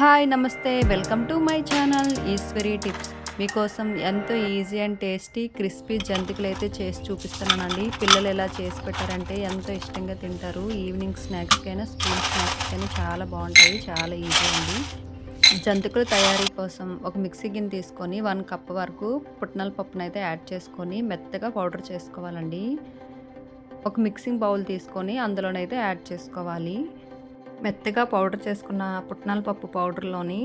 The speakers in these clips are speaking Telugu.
హాయ్ నమస్తే. Welcome to my channel Eshwari tips. మీకోసం ఎంతో ఈజీ అండ్ టేస్టీ క్రిస్పీ జంతికలు అయితే చేసి చూపిస్తున్నానండి. పిల్లలు ఎలా చేసి పెట్టారంటే ఎంతో ఇష్టంగా తింటారు. ఈవినింగ్ స్నాక్స్కైనా స్కూల్ స్నాక్స్కైనా చాలా బాగుంటాయి. చాలా ఈజీ అండి. జంతికల తయారీ కోసం ఒక మిక్సీ గిన్నె తీసుకొని వన్ కప్ వరకు పుట్నాల పప్పును అయితే యాడ్ చేసుకొని మెత్తగా పౌడర్ చేసుకోవాలండి. ఒక మిక్సింగ్ బౌల్ తీసుకొని అందులోనైతే యాడ్ చేసుకోవాలి. మెత్తగా పౌడర్ చేసుకున్న పుట్నాల పప్పు పౌడర్లోని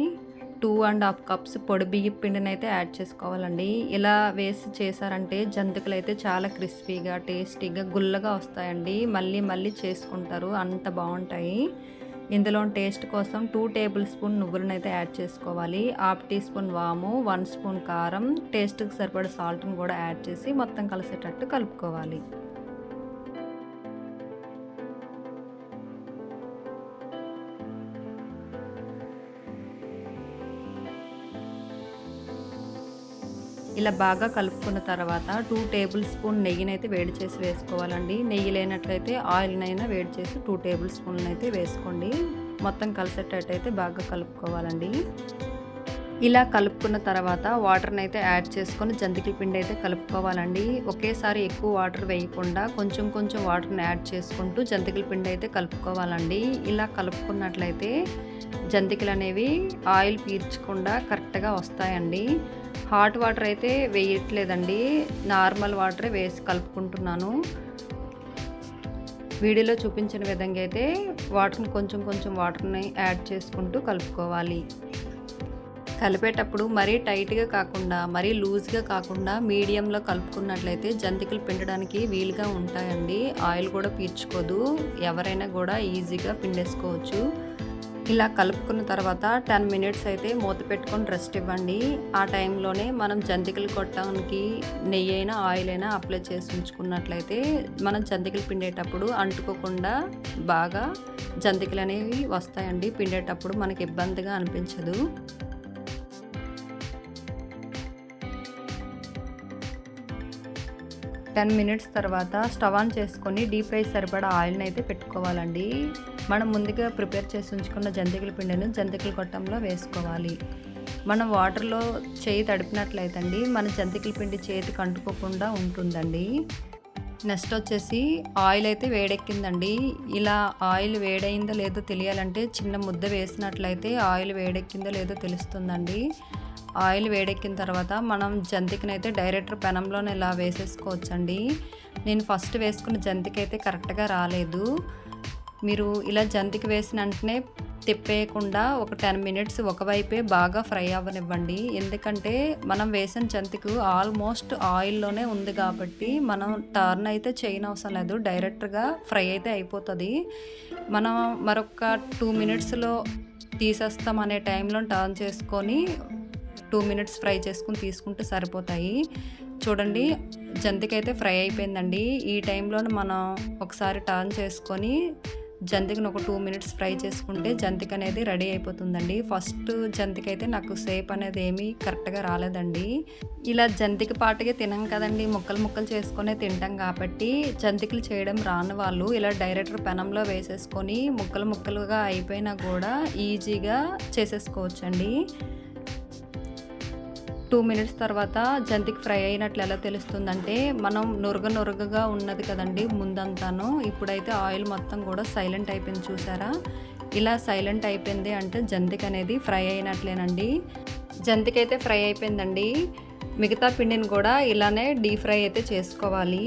టూ అండ్ హాఫ్ కప్స్ పొడి బియ్య పిండిని అయితే యాడ్ చేసుకోవాలండి. ఇలా వేసి చేశారంటే జంతికలు అయితే చాలా క్రిస్పీగా టేస్టీగా గుల్లగా వస్తాయండి. మళ్ళీ మళ్ళీ చేసుకుంటారు అంత బాగుంటాయి. ఇందులో టేస్ట్ కోసం టూ టేబుల్ స్పూన్ నువ్వులను అయితే యాడ్ చేసుకోవాలి. హాఫ్ టీ స్పూన్ వాము వన్ స్పూన్ కారం టేస్ట్కి సరిపడే సాల్ట్ని కూడా యాడ్ చేసి మొత్తం కలిసేటట్టు కలుపుకోవాలి. ఇలా బాగా కలుపుకున్న తర్వాత టూ టేబుల్ స్పూన్ నెయ్యిని అయితే వేడి చేసి వేసుకోవాలండి. నెయ్యి లేనట్లయితే ఆయిల్నైనా వేడి చేసి టూ టేబుల్ స్పూన్లు అయితే వేసుకోండి. మొత్తం కలిసేటట్టు అయితే బాగా కలుపుకోవాలండి. ఇలా కలుపుకున్న తర్వాత వాటర్ని అయితే యాడ్ చేసుకొని జంతికల పిండి అయితే కలుపుకోవాలండి. ఒకేసారి ఎక్కువ వాటర్ వేయకుండా కొంచెం కొంచెం వాటర్ని యాడ్ చేసుకుంటూ జంతికల పిండి అయితే కలుపుకోవాలండి. ఇలా కలుపుకున్నట్లయితే జంతికలు అనేవి ఆయిల్ పీల్చకుండా కరెక్ట్గా వస్తాయండి. హాట్ వాటర్ అయితే వేయట్లేదండి. నార్మల్ వాటరే వేసి కలుపుకుంటున్నాను. వీడియోలో చూపించిన విధంగా అయితే వాటర్ని కొంచెం కొంచెం వాటర్ని యాడ్ చేసుకుంటూ కలుపుకోవాలి. కలిపేటప్పుడు మరీ టైట్గా కాకుండా మరీ లూజ్గా కాకుండా మీడియంలో కలుపుకున్నట్లయితే జంతికలు పిండడానికి వీలుగా ఉంటాయండి. ఆయిల్ కూడా పీల్చుకోదు. ఎవరైనా కూడా ఈజీగా పిండేసుకోవచ్చు. ఇలా కలుపుకున్న తర్వాత టెన్ మినిట్స్ అయితే మూత పెట్టుకొని రెస్ట్ ఇవ్వండి. ఆ టైంలోనే మనం జంతికలు కొట్టడానికి నెయ్యి అయినా ఆయిల్ అయినా అప్లై చేసి ఉంచుకున్నట్లయితే మనం జంతికలు పిండేటప్పుడు అంటుకోకుండా బాగా జంతికలు అనేవి వస్తాయండి. పిండేటప్పుడు మనకి ఇబ్బందిగా అనిపించదు. టెన్ మినిట్స్ తర్వాత స్టవ్ ఆన్ చేసుకొని డీప్ ఫ్రై సరిపడా ఆయిల్ని అయితే పెట్టుకోవాలండి. మనం ముందుగా ప్రిపేర్ చేసి ఉంచుకున్న జంతికల పిండిని జంతికల గొట్టంలో వేసుకోవాలి. మనం వాటర్లో చేయి తడిపినట్లయితే అండి మన జంతికల పిండి చేతికి అంటుకోకుండా ఉంటుందండి. నెక్స్ట్ వచ్చేసి ఆయిల్ అయితే వేడెక్కిందండి. ఇలా ఆయిల్ వేడైందో లేదో తెలియాలంటే చిన్న ముద్ద వేసినట్లయితే ఆయిల్ వేడెక్కిందో లేదో తెలుస్తుందండి. ఆయిల్ వేడెక్కిన తర్వాత మనం జంతికని అయితే డైరెక్ట్ పెనంలోనే ఇలా వేసేసుకోవచ్చండి. నేను ఫస్ట్ వేసుకున్న జంతికి అయితే కరెక్ట్గా రాలేదు. మీరు ఇలా జంతికి వేసిన వెంటనే తిప్పేయకుండా ఒక టెన్ మినిట్స్ ఒకవైపే బాగా ఫ్రై అవ్వనివ్వండి. ఎందుకంటే మనం వేసిన జంతికు ఆల్మోస్ట్ ఆయిల్లోనే ఉంది కాబట్టి మనం టర్న్ అయితే చేయని అవసరం లేదు. డైరెక్ట్గా ఫ్రై అయితే అయిపోతుంది. మనం మరొక టూ మినిట్స్లో తీసేస్తాం అనే టైంలో టర్న్ చేసుకొని టూ మినిట్స్ ఫ్రై చేసుకుని తీసుకుంటే సరిపోతాయి. చూడండి జంతిక అయితే ఫ్రై అయిపోయిందండి. ఈ టైంలో మనం ఒకసారి టర్న్ చేసుకొని జంతికను ఒక టూ మినిట్స్ ఫ్రై చేసుకుంటే జంతిక అనేది రెడీ అయిపోతుందండి. ఫస్ట్ జంతిక అయితే నాకు సేప్ అనేది ఏమీ కరెక్ట్గా రాలేదండి. ఇలా జంతిక పాటుగా తినం కదండి ముక్కలు ముక్కలు చేసుకునే తింటాం కాబట్టి జంతికలు చేయడం రాని వాళ్ళు ఇలా డైరెక్టర్ పెనంలో వేసేసుకొని ముక్కలు ముక్కలుగా అయిపోయినా కూడా ఈజీగా చేసేసుకోవచ్చండి. టూ మినిట్స్ తర్వాత జంతికి ఫ్రై అయినట్లు ఎలా తెలుస్తుందంటే మనం నురగ నొరగగా ఉన్నది కదండి ముందంతాను. ఇప్పుడైతే ఆయిల్ మొత్తం కూడా సైలెంట్ అయిపోయింది చూసారా? ఇలా సైలెంట్ అయిపోయింది అంటే జంతిక అనేది ఫ్రై అయినట్లేనండి. జంతిక అయితే ఫ్రై అయిపోయిందండి. మిగతా పిండిని కూడా ఇలానే డీప్ ఫ్రై అయితే చేసుకోవాలి.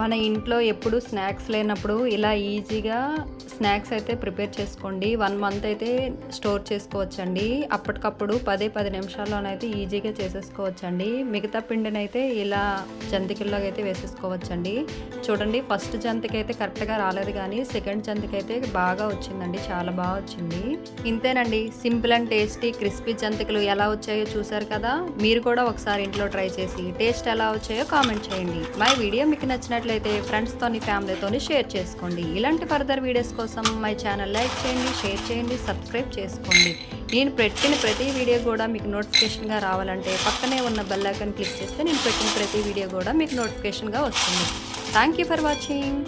మన ఇంట్లో ఎప్పుడు స్నాక్స్ లేనప్పుడు ఇలా ఈజీగా స్నాక్స్ అయితే ప్రిపేర్ చేసుకోండి. వన్ మంత్ అయితే స్టోర్ చేసుకోవచ్చండి. అప్పటికప్పుడు పదే పది నిమిషాల్లోనైతే ఈజీగా చేసేసుకోవచ్చండి. మిగతా పిండినైతే ఇలా జంతికల్లోకి అయితే వేసేసుకోవచ్చండి. చూడండి ఫస్ట్ జంతికి అయితే కరెక్ట్గా రాలేదు కానీ సెకండ్ జంతికి అయితే బాగా వచ్చిందండి. చాలా బాగా వచ్చింది. ఇంతేనండి సింపుల్ అండ్ టేస్టీ క్రిస్పీ జంతికలు ఎలా వచ్చాయో చూసారు కదా? మీరు కూడా ఒకసారి ఇంట్లో ట్రై చేసి టేస్ట్ ఎలా వచ్చాయో కామెంట్ చేయండి. మా వీడియో మీకు నచ్చినట్లయితే ఫ్రెండ్స్తోని ఫ్యామిలీతోని షేర్ చేసుకోండి. ఇలాంటి ఫర్దర్ వీడియోస్ కోసం మై ఛానల్ లైక్ చేయండి షేర్ చేయండి సబ్స్క్రైబ్ చేసుకోండి. నేను పెట్టిన ప్రతి వీడియో కూడా మీకు నోటిఫికేషన్గా రావాలంటే పక్కనే ఉన్న బెల్ ఐకాన్ క్లిక్ చేస్తే నేను పెట్టిన ప్రతి వీడియో కూడా మీకు నోటిఫికేషన్గా వస్తుంది. Thank you for watching